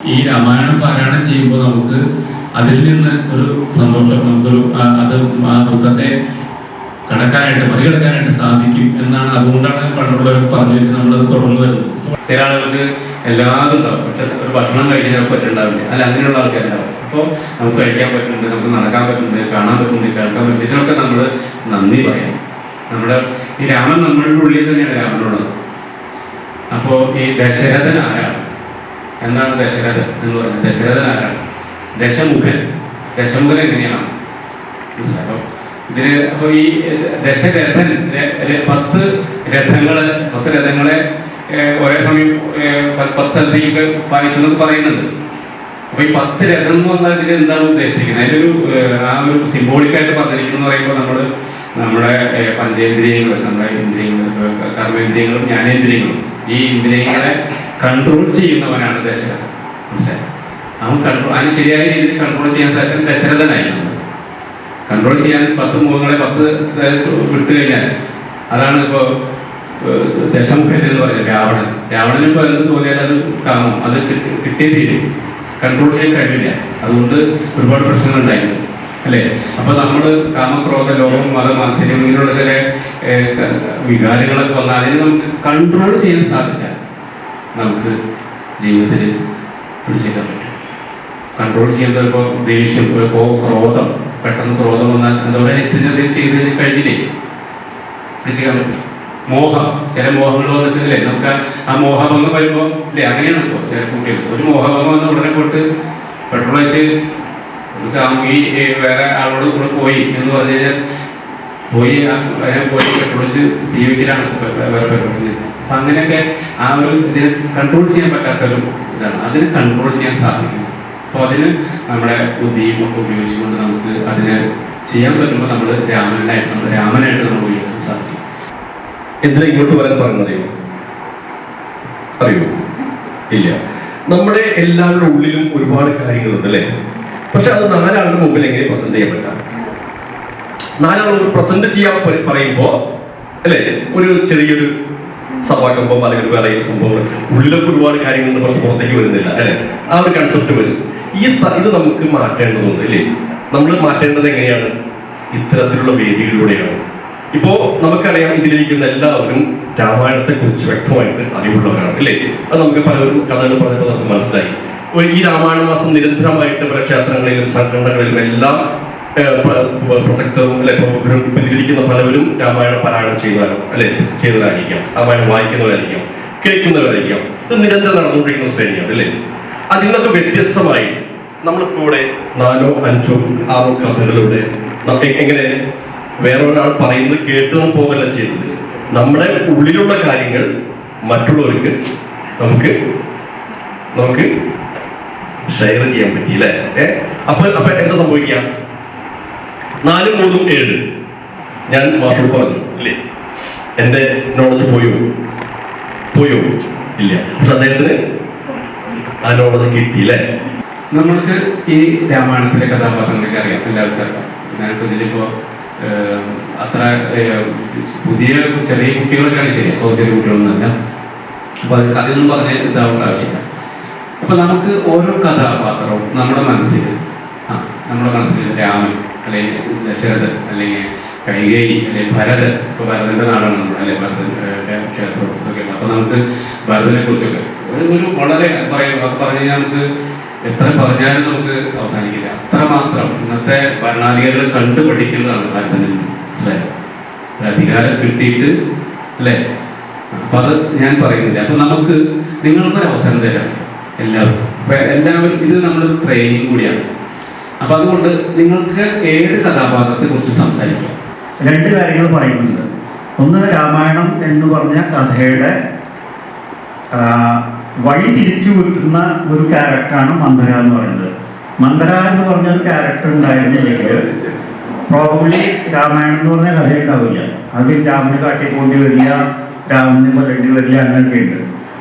ഈ രാമായണം പാരായണം ചെയ്യുമ്പോൾ നമുക്ക് അതിൽ നിന്ന് ഒരു സന്തോഷം നമുക്കൊരു അത് ആ ദുഃഖത്തെ കടക്കാനായിട്ട് മറികടക്കാനായിട്ട് സാധിക്കും എന്നാണ് അതുകൊണ്ടാണ് പണ്ടുള്ളവർ പറഞ്ഞു വെച്ച് നമ്മളത് തുടർന്നു വരുന്നത്. ചില ആളുകൾക്ക് എല്ലാതും ഉണ്ടാവും. പക്ഷെ ഒരു ഭക്ഷണം കഴിക്കാൻ പറ്റുന്നുണ്ടാവില്ല. അല്ല അങ്ങനെയുള്ള ആൾക്കാരുണ്ടാവും. അപ്പോൾ നമുക്ക് കഴിക്കാൻ പറ്റുന്നുണ്ട് നമുക്ക് നടക്കാൻ പറ്റുന്നുണ്ട് കാണാൻ പറ്റുന്നുണ്ട് കേൾക്കാൻ പറ്റുന്നുണ്ട്. ഇതിനൊക്കെ നമ്മൾ നന്ദി പറയണം. നമ്മുടെ ഈ രാമൻ നമ്മളുടെ ഉള്ളിൽ തന്നെയാണ് രാമനുള്ളത്. അപ്പോൾ ഈ ദശരഥൻ ആരാണ്? എന്താണ് ദശരഥൻ എന്ന് പറയുന്നത് ദശരഥൻ ആരാണ്? ദശമുഖൻ. ദശമുഖൻ എങ്ങനെയാണ്? മനസ്സിലാക്കാം ഇതിൽ അപ്പോൾ ഈ ദശരഥൻ പത്ത് രഥങ്ങൾ പത്ത് രഥങ്ങളെ ഒരേ സമയം പത്ത് സ്ഥലത്തേക്ക് വായിച്ചു എന്നൊക്കെ പറയുന്നുണ്ട്. അപ്പൊ ഈ പത്ത് രഥം എന്ന് പറഞ്ഞാൽ ഇതിൽ എന്താണ് ഉദ്ദേശിക്കുന്നത്? അതിലൊരു ആ ഒരു സിംബോളിക്കായിട്ട് പറഞ്ഞിരിക്കുന്നു എന്ന് പറയുമ്പോൾ നമ്മൾ നമ്മുടെ പഞ്ചേന്ദ്രിയങ്ങൾ നമ്മുടെ ഇന്ദ്രിയങ്ങൾ കർമ്മേന്ദ്രിയങ്ങളും ജ്ഞാനേന്ദ്രിയങ്ങളും ഈ ഇന്ദ്രിയങ്ങളെ കൺട്രോൾ ചെയ്യുന്നവനാണ് ദശരഥൻ. മനസ്സിലായോ? അവൻ കൺട്രോൾ അതിന് ശരിയായ രീതിയിൽ കൺട്രോൾ ചെയ്യാൻ സാധിക്കും ദശരഥനായിരുന്നു കൺട്രോൾ ചെയ്യാൻ പത്ത് മുഖങ്ങളെ പത്ത് വിട്ടു കഴിഞ്ഞാൽ അതാണ് ഇപ്പോൾ ദശമുഖൻ എന്ന് പറയുന്നത് രാവണൻ. രാവണൻ ഇപ്പോൾ എന്ത് തോന്നിയാൽ അത് കാണും. അത് കിട്ടി- കിട്ടിയേ തീരും. കൺട്രോൾ ചെയ്യാൻ കഴിയില്ല. അതുകൊണ്ട് ഒരുപാട് പ്രശ്നങ്ങൾ ഉണ്ടായിരുന്നു. അല്ലേ? അപ്പൊ നമ്മൾ കാമക്രോധ ലോകം മത മത്സര്യം ഇങ്ങനെയുള്ള ചില വികാരങ്ങളൊക്കെ വന്നാൽ അതിനെ നമുക്ക് കൺട്രോൾ ചെയ്യാൻ സാധിച്ചാൽ നമുക്ക് ജീവിതത്തിൽ പിടിച്ചേക്കാൻ പറ്റും. കൺട്രോൾ ചെയ്യാൻ ഇപ്പോൾ ദേഷ്യം കോ- ക്രോധം പെട്ടെന്ന് ക്രോധം വന്നാൽ എന്താ പറയുക? നിശ്ചിത ചെയ്ത് കഴിഞ്ഞില്ലേ? പിടിച്ചേക്കാൻ പറ്റും. മോഹം ചില മോഹങ്ങൾ വന്നിട്ടില്ലേ നമുക്ക് ആ- മോഹഭംഗം വരുമ്പോൾ ഇല്ലേ? അങ്ങനെയാണ് ഇപ്പോൾ ചില കുട്ടികൾ. ഒരു മോഹഭംഗം വന്ന ഉടനെ പോയിട്ട് പെട്രോൾ വെച്ച് ഒരു കാമുകി വേറെ ആളോട് കൂടെ പോയി എന്ന് പറഞ്ഞു കഴിഞ്ഞാൽ പോയി പോയി പെട്രോൾ വെച്ച് തീ വെക്കലാണ് ഇപ്പൊ വേ- വേറെ പെട്രോൾ അപ്പൊ അങ്ങനെയൊക്കെ ആ ഒരു ഇതിനെ കൺട്രോൾ ചെയ്യാൻ പറ്റാത്തൊരു ഇതാണ്. അതിനെ കൺട്രോൾ ചെയ്യാൻ സാധിക്കും. അപ്പോൾ അതിന് നമ്മുടെ ബുദ്ധിയും ഒക്കെ ഉപയോഗിച്ചുകൊണ്ട് നമുക്ക് അതിനെ ചെയ്യാൻ പറ്റുമ്പോൾ നമ്മൾ രാമനായിട്ട് നമ്മൾ രാമനായിട്ട് നമ്മൾ ഉപയോഗിക്കാൻ സാധിക്കും. എന്തിനാ ഇങ്ങോട്ട് വരാൻ പറഞ്ഞത്? അറിയോ? ഇല്ല. നമ്മുടെ എല്ലാവരുടെ ഉള്ളിലും ഒരുപാട് കാര്യങ്ങളുണ്ട് അല്ലേ? പക്ഷെ അത് നാലാളുടെ മുമ്പിൽ എങ്ങനെ പ്രസന്റ് ചെയ്യാൻ പറ്റാം നാലാളുകൾ പ്രസന്റ് ചെയ്യാൻ പറയുമ്പോൾ പറയുമ്പോ അല്ലേ? ഒരു ചെറിയൊരു സഭാകമ്പം അല്ലെങ്കിൽ വേറെ സംഭവങ്ങൾ. ഉള്ളിലൊക്കെ ഒരുപാട് കാര്യങ്ങളുണ്ട് പക്ഷെ പുറത്തേക്ക് വരുന്നില്ല അല്ലെ? ആ ഒരു കൺസെപ്റ്റ് വരും. ഈ ഇത് നമുക്ക് മാറ്റേണ്ടതുണ്ട് അല്ലേ നമ്മൾ മാറ്റേണ്ടത് എങ്ങനെയാണ്? ഇത്തരത്തിലുള്ള വേദികളിലൂടെയാണ്. ഇപ്പോ നമുക്കറിയാം ഇതിലിരിക്കുന്ന എല്ലാവരും രാമായണത്തെ കുറിച്ച് വ്യക്തമായിട്ട് അറിവുള്ളവരാണ് അല്ലേ അത് നമുക്ക് പലരും കഥകൾ പറഞ്ഞപ്പോൾ നമുക്ക് മനസ്സിലായി. ഈ രാമായണ മാസം നിരന്തരമായിട്ട് പല ക്ഷേത്രങ്ങളിലും സംഘടനകളിലും എല്ലാം പ്രസക്തവും അല്ലെ പ്രതികരിക്കുന്ന പലവരും രാമായണ പാരായണം ചെയ്യുന്നവരും അല്ലെ ചെയ്തവരായിരിക്കാം രാമായണം വായിക്കുന്നവരായിരിക്കാം. കേൾക്കുന്നവരായിരിക്കാം. ഇത് നിരന്തരം നടന്നുകൊണ്ടിരിക്കുന്ന ശ്രേണിയാണ് അല്ലേ? അതിൽ നിന്നൊക്കെ വ്യത്യസ്തമായി നമ്മളിപ്പോ ഇവിടെ നാലോ അഞ്ചോ ആറോ കഥകളിലൂടെ എങ്ങനെ വേറൊരാൾ പറയുന്നത് കേട്ട് പോകല്ല ചെയ്യുന്നത്. നമ്മുടെ ഉള്ളിലുള്ള കാര്യങ്ങൾ മറ്റുള്ളവർക്ക് നമുക്ക് നമുക്ക് ഷെയർ ചെയ്യാൻ പറ്റി അല്ലേ? ഏ? അപ്പൊ അപ്പൊ എന്താ സംഭവിക്കുക? നാലും മൂന്നും ഏഴ്. ഞാൻ മാഷോട് പറഞ്ഞു ഇല്ലേ? എന്റെ നോളജ് പോയോ? പോയോ? ഇല്ല. പക്ഷെ അദ്ദേഹത്തിന് ആ നോളജ് കിട്ടി അല്ലേ നമ്മൾക്ക് ഈ രാമായണത്തിലെ കഥാപാത്രങ്ങളൊക്കെ അറിയാം. എല്ലാവർക്കും ആൾക്കാർക്കും. ഞാനിപ്പോൾ ഇതിലിപ്പോ അത്ര പുതിയ ചെറിയ കുട്ടികളൊക്കെയാണ് ശരി. അപ്പോൾ ചെറിയ കുട്ടികളൊന്നുമല്ല അപ്പൊ അത് കഥയൊന്നും പറഞ്ഞ് ഇതാവേണ്ട ആവശ്യമില്ല. അപ്പൊ നമുക്ക് ഓരോ കഥാപാത്രവും നമ്മുടെ മനസ്സിൽ ആ നമ്മുടെ മനസ്സിൽ രാമൻ അല്ലെങ്കിൽ ദശരഥൻ അല്ലെങ്കിൽ കൈകേയി അല്ലെങ്കിൽ ഭരതൻ ഇപ്പൊ ഭരതന്റെ നാടാണ് നമ്മൾ അല്ലെ? ഭരതൻ ക്ഷേത്രം ഒക്കെ അപ്പൊ നമുക്ക് ഭരതനെ കുറിച്ചൊക്കെ ഒരു വളരെ പറയും പറഞ്ഞു കഴിഞ്ഞാൽ നമുക്ക് എത്ര പറഞ്ഞാലും നമുക്ക് അവസാനിക്കില്ല. അത്രമാത്രം ഇന്നത്തെ ഭരണാധികാരികൾ കണ്ടു പഠിക്കുന്നതാണ് ഭരതനിൽ മനസ്സിലായത് അധികാരം കിട്ടിയിട്ട് അല്ലേ? അപ്പൊ അത് ഞാൻ പറയുന്നില്ല. അപ്പൊ നമുക്ക് നിങ്ങൾക്കൊരു അവസരം തരാം എല്ലാവർക്കും. എല്ലാവരും ഇത് നമ്മൾ ട്രെയിനിങ് കൂടിയാണ്. അപ്പൊ അതുകൊണ്ട് നിങ്ങൾക്ക് ഏഴ് കഥാപാത്രത്തെ കുറിച്ച് സംസാരിക്കാം. രണ്ട് കാര്യങ്ങൾ പറയുന്നുണ്ട്. ഒന്ന് രാമായണം എന്ന് പറഞ്ഞ കഥയുടെ വഴി തിരിച്ചു വിട്ടുന്ന ഒരു ക്യാരക്ടറാണ് മന്ദര എന്ന് പറയുന്നത്. മന്ദര എന്ന് പറഞ്ഞ ഒരു ക്യാരക്ടർ ഉണ്ടായിരുന്നില്ലെങ്കിൽ പ്രോബ്ലി രാമായണം എന്ന് പറഞ്ഞ കഥ ഉണ്ടാവില്ല. അത് രാമന് കാട്ടിക്കൊണ്ടി വരില്ല രാമനെ കൊല്ലേണ്ടി വരില്ല അങ്ങനെയൊക്കെ ഉണ്ട്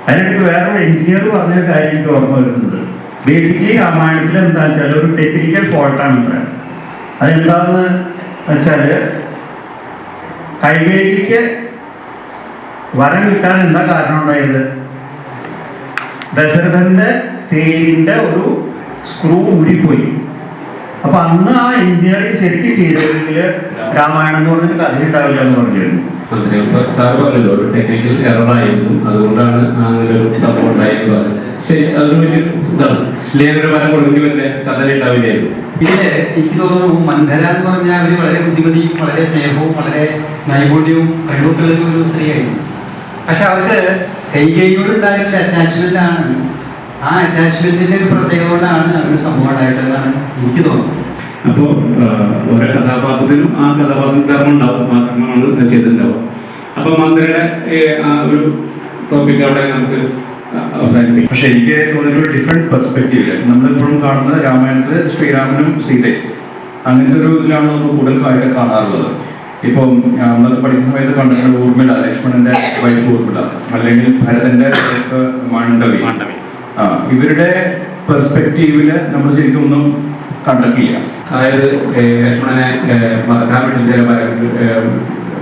അതിനിടയ്ക്ക് വേറൊരു എഞ്ചിനീയർ പറഞ്ഞൊരു കാര്യം എനിക്ക് ഓർമ്മ വരുന്നത് ബേസിക്കലി രാമായണത്തിൽ എന്താ വെച്ചാൽ ഒരു ടെക്നിക്കൽ ഫോൾട്ടാണ് അത്ര അതെന്താന്ന് വെച്ചാൽ കൈവേലിക്ക് വരം കിട്ടാൻ എന്താ കാരണം ഉണ്ടായത്? ദശരഥന്റെ തേരിന്റെ ഒരു സ്ക്രൂ ഊരിപ്പോയി. അപ്പൊ അന്ന് ആ എഞ്ചിനീയറിംഗ് ശരിക്കും ചെയ്തിരുന്നെങ്കിൽ രാമായണം എന്ന് പറഞ്ഞൊരു കഥ ഉണ്ടാവില്ല എന്ന് പറഞ്ഞിരുന്നു. ഇപ്പൊ സാർ പറഞ്ഞല്ലോ ഒരു ടെക്നിക്കൽ എററായിരുന്നു അതുകൊണ്ടാണ് അങ്ങനെ ഒരു ഉണ്ടായെന്ന് പറഞ്ഞത്. ശരി അതൊരു വലിയ ഇതാണ്. ലേഖന ഫലം കൊടുക്കേണ്ടി വല്ല കഥ ഇതിൽ എനിക്ക് തോന്നുന്നു മന്ധര എന്ന് പറഞ്ഞാൽ അവർ വളരെ ബുദ്ധിമതിയും വളരെ സ്നേഹവും വളരെ നൈപുണ്യവും കഴിവൊക്കെയുള്ള ഒരു സ്ത്രീയായിരുന്നു. പക്ഷെ അവർക്ക് കൈകൈയോട് ഉണ്ടായിരുന്ന അറ്റാച്ച്മെന്റ് ആണ്. ആ അറ്റാച്ച്മെന്റിന്റെ ഒരു പ്രത്യേകത കൊണ്ടാണ് അവർ സംഭവം ഉണ്ടായിട്ടെന്നാണ് എനിക്ക് തോന്നുന്നത്. അപ്പോൾ ഓരോ കഥാപാത്രത്തിനും ആ കഥാപാത്രം കർമ്മം ഉണ്ടാവും. ആ കർമ്മമാണ് ചെയ്തിട്ടുണ്ടാവും. അപ്പൊ മന്ത്രിയുടെ ആ ഒരു ടോപ്പിക് അവിടെ നമുക്ക് അവസാനിപ്പിക്കും. പക്ഷെ എനിക്ക് തോന്നിയൊരു ഡിഫറെന്റ് പെർസ്പെക്റ്റീവിൽ നമ്മളിപ്പോഴും കാണുന്നത് രാമായണത്തിൽ ശ്രീരാമനും സീതയും. അങ്ങനത്തെ ഒരു ഇതിലാണ് നമ്മൾ കൂടുതലായിട്ട് കാണാറുള്ളത്. ഇപ്പം നമ്മൾ പഠിക്കുന്ന സമയത്ത് കണ്ടിട്ടുണ്ട് ഊർമിള ലക്ഷ്മണന്റെ വൈഫ് ഊർമിള അല്ലെങ്കിൽ ഭരതന്റെ മാണ്ഡവി. മാണ്ഡവി. ആ ഇവരുടെ പെർസ്പെക്റ്റീവിൽ നമ്മൾ ശരിക്കും ഒന്നും കണ്ടിട്ടില്ല അതായത് ലക്ഷ്മണനെ മറക്കാൻ വേണ്ടി ജലമാരൻ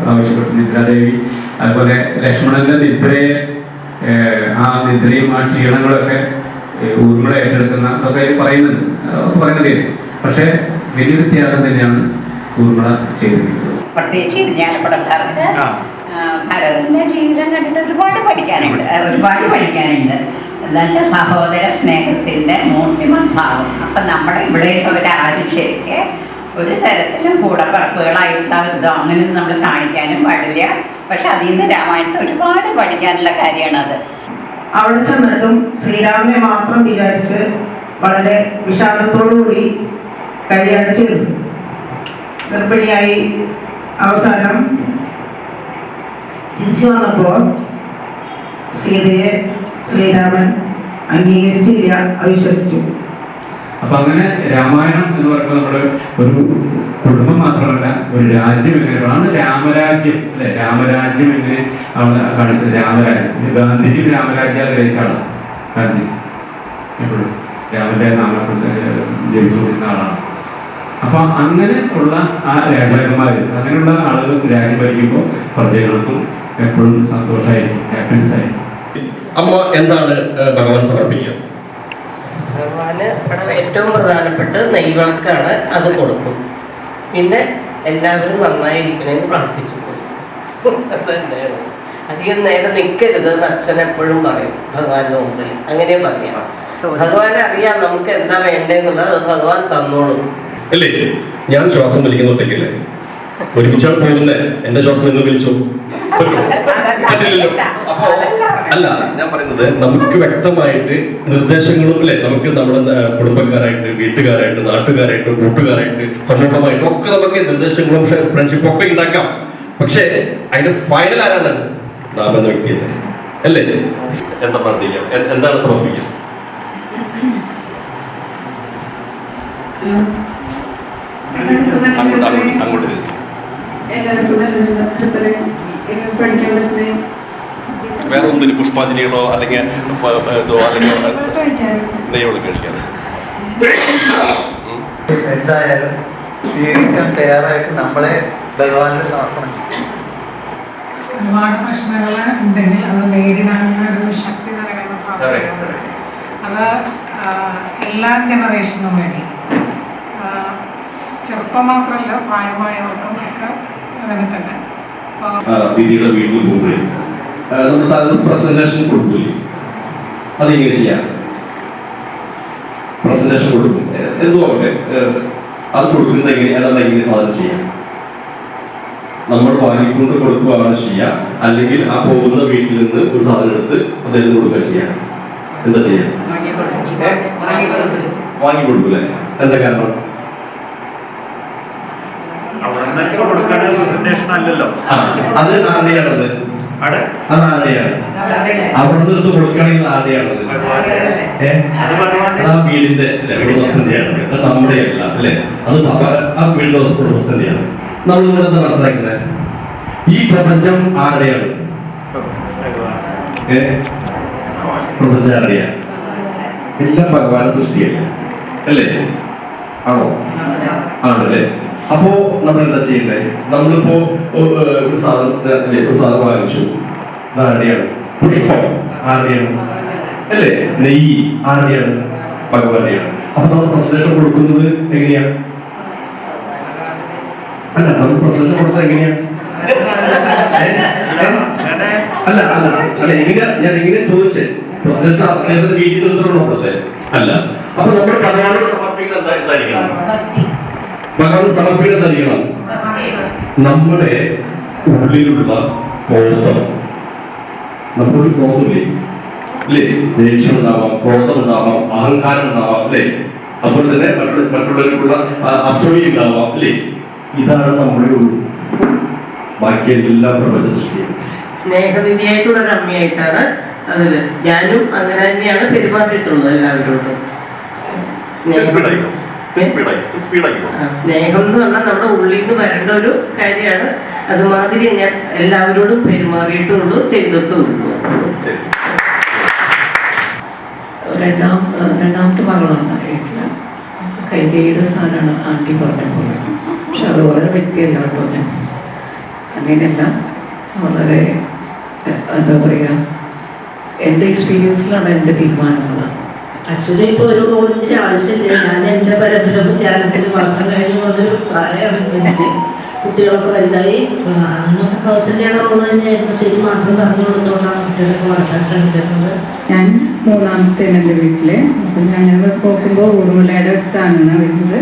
ആവശ്യപ്പെട്ടു നിദ്രാദേവി അതുപോലെ ലക്ഷ്മണന്റെ നിദ്രയെ ആ നിദ്രയും ആ ക്ഷീണങ്ങളൊക്കെ ഊർമ്മ ഊർമിള ഏറ്റെടുക്കുന്ന അതൊക്കെ പറയുന്നുണ്ട്. പറയുന്നത്. പക്ഷേ വലിയൊരു ത്യാഗം തന്നെയാണ് ഊർമിള ചെയ്തിരിക്കുന്നത്. ഭരതന്റെ ജീവിതം കണ്ടിട്ട് ഒരുപാട് പഠിക്കാനുണ്ട്. ഒരുപാട് പഠിക്കാനുണ്ട്. എന്താ വെച്ചാൽ സഹോദര സ്നേഹത്തിന്റെ മൂർത്തിമഭാവം അപ്പം നമ്മുടെ ഇവിടെ ആരും ശരിക്ക് ഒരു തരത്തിലും കൂടപ്പറപ്പുകളായിട്ടുണ്ടാവരുതോ അങ്ങനെ നമ്മൾ കാണിക്കാനും പാടില്ല. പക്ഷെ അതിൽ നിന്ന് രാമായണത്തിൽ ഒരുപാട് പഠിക്കാനുള്ള കാര്യമാണത്. അവിടെ ചെന്നിട്ടും ശ്രീരാമനെ മാത്രം വിചാരിച്ച് വളരെ വിഷാദത്തോടുകൂടി കഴിയാണ് ചെയ്തത് ഗർഭിണിയായി അവസാനം തിരിച്ചു വന്നപ്പോൾ സീതയെ ശ്രീരാമൻ അംഗീകരിച്ചില്ല അവിശ്വസിച്ചു അപ്പൊ അങ്ങനെ രാമായണം എന്ന് പറയുമ്പോൾ നമ്മുടെ ഒരു കുടുംബം മാത്രമല്ല ഒരു രാജ്യം എങ്ങനെയാണ് രാമരാജ്യം അല്ലെ? രാമരാജ്യം എങ്ങനെ അവിടെ കാണിച്ചത്? രാമരാജ്യം. ഗാന്ധിജി രാമരാജ്യം ആഗ്രഹിച്ച ഗാന്ധിജി. എപ്പോഴും രാമന്റെ നാമത്തിൽ ജനിച്ചുകൊണ്ടിരുന്ന ആളാണ്. അപ്പൊ അങ്ങനെ ഉള്ള ആ രാജാക്കന്മാർ അങ്ങനെയുള്ള ആളുകൾ രാജ്യം ഭരിക്കുമ്പോൾ പ്രജകൾക്കും എപ്പോഴും സന്തോഷമായിരിക്കും ഹാപ്പിനെസ് ആയിരിക്കും. അമ്മ എന്താണ് ഭഗവാൻ സമർപ്പിക്കുക? ഭഗവാന് ഇവിടെ ഏറ്റവും പ്രധാനപ്പെട്ട നെയ്വിളക്കാണ് അത് കൊടുക്കും. പിന്നെ എല്ലാവരും നന്നായിരിക്കണമെന്ന് പ്രാർത്ഥിച്ചു അത് തന്നെയാണ് അധികം നേരം നിൽക്കരുത് എന്ന് അച്ഛൻ എപ്പോഴും പറയും ഭഗവാന്റെ മുമ്പിൽ അങ്ങനെ പറയാം. ഭഗവാൻ അറിയാം നമുക്ക് എന്താ വേണ്ടതെന്നുള്ളത് അത് ഭഗവാൻ തന്നോളും. അല്ലേ? ഞാൻ ശ്വാസം വലിക്കുന്നോട്ടേക്കല്ലേ ഒരുമിച്ചാണ് പോകുന്നത് എന്റെ ശ്വാസം നിങ്ങൾ. അപ്പോ അല്ല ഞാൻ പറയുന്നത് നമുക്ക് വ്യക്തമായിട്ട് നിർദ്ദേശങ്ങളും അല്ലെ? നമുക്ക് നമ്മുടെ കുടുംബക്കാരായിട്ട് വീട്ടുകാരായിട്ട് നാട്ടുകാരായിട്ട് കൂട്ടുകാരായിട്ട് സമൂഹമായിട്ട് ഒക്കെ നമുക്ക് നിർദ്ദേശങ്ങളും ഫ്രണ്ട്ഷിപ്പും ഒക്കെ ഉണ്ടാക്കാം. പക്ഷേ അതിന്റെ ഫൈനൽ ആരാണ്? നാം എന്ന വ്യക്തി അല്ലേ? എന്താ പ്രാർത്ഥിക്കാം? എന്താണ് സമർപ്പിക്കുക അങ്ങോട്ട് അങ്ങോട്ട്. എല്ലാവർക്കും നല്ല അതുപോലെ പഠിക്കാൻ പറ്റുന്ന വേറെ ഒന്നിന് പുഷ്പാഞ്ജലികളോ അല്ലെങ്കിൽ ഇതോ അല്ലെങ്കിൽ ദൈവം കഴിക്കാറ്. എന്തായാലും സ്വീകരിക്കാൻ തയ്യാറായിട്ട് നമ്മളെ ഭഗവാനിൽ സമർപ്പണം ഒരുപാട് പ്രശ്നങ്ങൾ ഉണ്ടെങ്കിൽ അത് നേരിടാനുള്ള ഒരു ശക്തി നൽകുന്ന പ്രവർത്തനമാണ്. അത് എല്ലാ ജനറേഷനും വേണ്ടി. ചെറുപ്പം മാത്രമല്ല പ്രായമായവർക്കും ഒക്കെ അങ്ങനെ തന്നെ ദീദിയുടെ വീട്ടിൽ പോകുമ്പോഴേ. നമ്മൾ സാധാരണ പ്രസന്റേഷൻ കൊടുക്കൂലേ? അതെങ്ങനെ ചെയ്യാം? പ്രസന്റേഷൻ കൊടുക്കും. എ- എന്തോ ആവട്ടെ. ഏഹ്, അത് കൊടുക്കുന്നത് എങ്ങനെ അതാണ് എങ്ങനെ സാധനം ചെയ്യാം? നമ്മൾ വാങ്ങിക്കൊണ്ട് കൊടുക്കുകയാണ് ചെയ്യുക അല്ലെങ്കിൽ ആ പോകുന്ന വീട്ടിൽ നിന്ന് ഒരു സാധനം എടുത്ത് അദ്ദേഹത്തിന് കൊടുക്കുക ചെയ്യാം. എന്താ ചെയ്യാം? വാങ്ങി കൊടുക്കൂലേ എന്താ കാരണം? കൊടുക്കേണ്ട പ്രസന്റേഷൻ അല്ലല്ലോ. അത് ആരുടെയാണത്? എടുത്ത് ആരുടെയാണത്? ആ വീടിന്റെ നമ്മുടെ അല്ല അല്ലെ? അത് ആ വീടിന്റെ നമ്മൾ ഇവിടെ മനസ്സിലാക്കുന്നത്? ഈ പ്രപഞ്ചം ആരുടെയാണ്? പ്രപഞ്ചം ആരുടെയാണ്? എല്ലാം ഭഗവാൻ സൃഷ്ടിയല്ലേ? അല്ലേ? ആണോ? ആണല്ലേ? അപ്പോ നമ്മൾ എന്താ ചെയ്യണ്ടേ? നമ്മളിപ്പോ ഒരു സാധനം ഒരു സാധനം വാങ്ങിച്ചു. ആരുടെയാണ്? പുഷ്പം ആരുടെയാണ്? അല്ലേ? നെയ്യ് ആരുടെയാണ്? ഭഗവാന്റെയാണ്. അപ്പൊ നമ്മൾ പ്രസന്റേഷൻ കൊടുക്കുന്നത് എങ്ങനെയാണ് അല്ല നമ്മൾ പ്രസന്റേഷൻ കൊടുക്കുന്നത് എങ്ങനെയാണ് അല്ല അല്ല അല്ല എങ്ങനെ ഞാൻ എങ്ങനെ ചോദിച്ചേ. പ്രസിഡന്റ് നിന്നിട്ടുള്ളതല്ലേ അല്ല. അപ്പൊ നമ്മൾ കല്യാണം സമർപ്പിക്കുന്നത് എന്താ എന്തായിരിക്കണം? ഭഗവാൻ സമർപ്പിക്കുന്നത് അറിയണം നമ്മുടെ ഉള്ളിലുള്ള ക്രോധം നമ്മളൊരു ക്രോധമില്ലേ അല്ലേ ദേഷ്യം ഉണ്ടാവാം ക്രോധം ഉണ്ടാവാം അഹങ്കാരം ഉണ്ടാവാം അല്ലേ അതുപോലെ തന്നെ മറ്റുള്ള മറ്റുള്ളവർക്കുള്ള അസൂയ ഉണ്ടാവാം അല്ലേ ഇതാണ് നമ്മുടെ ഉള്ളു ബാക്കി എല്ലാ പ്രപഞ്ച സൃഷ്ടിയും സ്നേഹനിധിയായിട്ടുള്ള ഒരു അമ്മയായിട്ടാണ് അതിൽ. ഞാനും അങ്ങനെ തന്നെയാണ് പെരുമാറിയിട്ടുള്ളത് എല്ലാവരോടും. സ്നേഹം സ്നേഹം എന്ന് പറഞ്ഞാൽ നമ്മുടെ ഉള്ളിൽ നിന്ന് വരേണ്ട ഒരു കാര്യമാണ്. അതുമാതിരി ഞാൻ എല്ലാവരോടും പെരുമാറിയിട്ടുള്ളൂ ചെയ്തിട്ടുള്ളൂ രണ്ടാം രണ്ടാമത്തെ മകളുണ്ട് വീട്ടിൽ കൈകൈയുടെ സ്ഥാനമാണ് ആന്റി പറഞ്ഞ പോലെ പക്ഷെ അതുപോലെ വ്യക്തിയല്ല കേട്ടോ ഞാൻ. അങ്ങനെയല്ല വളരെ എന്താ പറയുക എന്റെ എക്സ്പീരിയൻസിലാണ് എന്റെ തീരുമാനങ്ങൾ. ആക്ച്വലി ഇപ്പൊ ഒരു റോളിന്റെ ആവശ്യമില്ല. ഞാൻ എന്റെ പരബ്രഹ്മ ധ്യാനത്തിൽ മാത്രം കഴിഞ്ഞു വന്നൊരു പ്രായമാണ് കുട്ടികളൊക്കെ വലുതായി. അന്ന് കൗസല്യയുടെ റോൾ തന്നെയായിരുന്നു. ശരി മാത്രം പറഞ്ഞു കൊടുത്തോണ്ടാണ് കുട്ടികളൊക്കെ വളർത്താൻ ശ്രമിച്ചിട്ടുള്ളത് ഞാൻ മൂന്നാമത്തെ എന്റെ വീട്ടിൽ. അപ്പൊ ഞങ്ങൾ നോക്കുമ്പോൾ ഊർമിളയുടെ സ്ഥാനമാണ് വരുന്നത്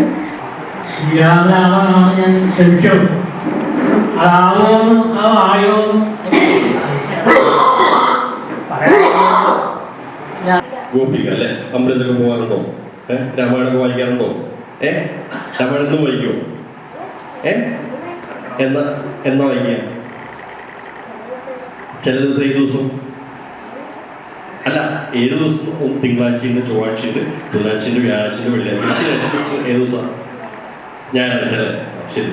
ഞാൻ ശ്രമിക്കും അത് ഗോപിക അല്ലെ അമ്പലത്തിലൊക്കെ പോകാറുണ്ടോ? ഏഹ് രാമായണമൊക്കെ വായിക്കാറുണ്ടോ? ഏ? രാമായണത്തും വായിക്കുമോ ഏ? എന്നാ എന്നാ വായിക്കുക? ചില ദിവസം ഏത് ദിവസം? അല്ല ഏത് ദിവസം തിങ്കളാഴ്ചയുണ്ട് ചൊവ്വാഴ്ചയുണ്ട് ബുധനാഴ്ചയുണ്ട് വ്യാഴാഴ്ചയുണ്ട് വെള്ളിയാഴ്ച ഏത് ദിവസമാണ്? അല്ലേ? ശരി.